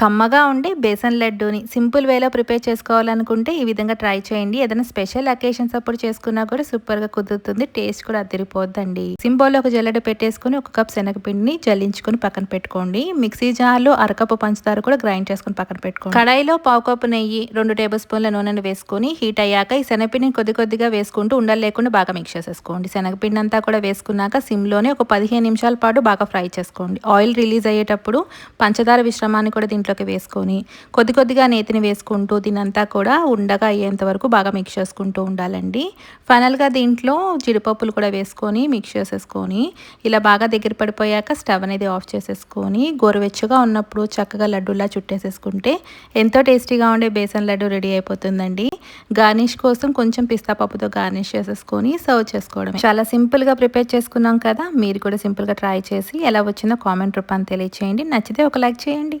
కమ్మగా ఉండే బేసన్ లడ్డూని సింపుల్ వేలో ప్రిపేర్ చేసుకోవాలనుకుంటే ఈ విధంగా ట్రై చేయండి. ఏదైనా స్పెషల్ అకేషన్స్ అప్పుడు చేసుకున్నా కూడా సూపర్గా కుదురుతుంది. టేస్ట్ కూడా అదిరిపోద్దండి. సింబోల్ ఒక జల్లెడ పెట్టేసుకుని ఒక కప్ శనగపిండిని జల్లించుకుని పక్కన పెట్టుకోండి. మిక్సీ జార్లో అరకప్పు పంచదార కూడా గ్రైండ్ చేసుకుని పక్కన పెట్టుకోండి. కడాయిలో పావు కప్పు నెయ్యి రెండు టేబుల్ స్పూన్ల నూనెను వేసుకుని హీట్ అయ్యాక ఈ శనగపిండిని కొద్ది కొద్దిగా వేసుకుంటూ ఉండలు లేకుండా బాగా మిక్స్ చేసేసుకోండి. శనగపిండి అంతా కూడా వేసుకున్నాక సిమ్లోనే ఒక పదిహేను నిమిషాల పాటు బాగా ఫ్రై చేసుకోండి. ఆయిల్ రిలీజ్ అయ్యేటప్పుడు పంచదార విశ్రమాన్ని కూడా దీంట్లో దీంట్లోకి వేసుకొని కొద్ది కొద్దిగా నేతిని వేసుకుంటూ దీనంతా కూడా ఉండగా అయ్యేంత వరకు బాగా మిక్స్ చేసుకుంటూ ఉండాలండి. ఫైనల్గా దీంట్లో జీడిపప్పులు కూడా వేసుకొని మిక్స్ చేసేసుకొని ఇలా బాగా దగ్గర పడిపోయాక స్టవ్ అనేది ఆఫ్ చేసేసుకొని గోరువెచ్చగా ఉన్నప్పుడు చక్కగా లడ్డూలా చుట్టేసేసుకుంటే ఎంతో టేస్టీగా ఉండే బేసన్ లడ్డు రెడీ అయిపోతుందండి. గార్నిష్ కోసం కొంచెం పిస్తా పప్పుతో గార్నిష్ చేసేసుకొని సర్వ్ చేసుకోవడం చాలా సింపుల్గా ప్రిపేర్ చేసుకున్నాం కదా మీరు కూడా సింపుల్గా ట్రై చేసి ఎలా వచ్చిందో కామెంట్ రూపాన్ని తెలియచేయండి. నచ్చితే ఒక లైక్ చేయండి.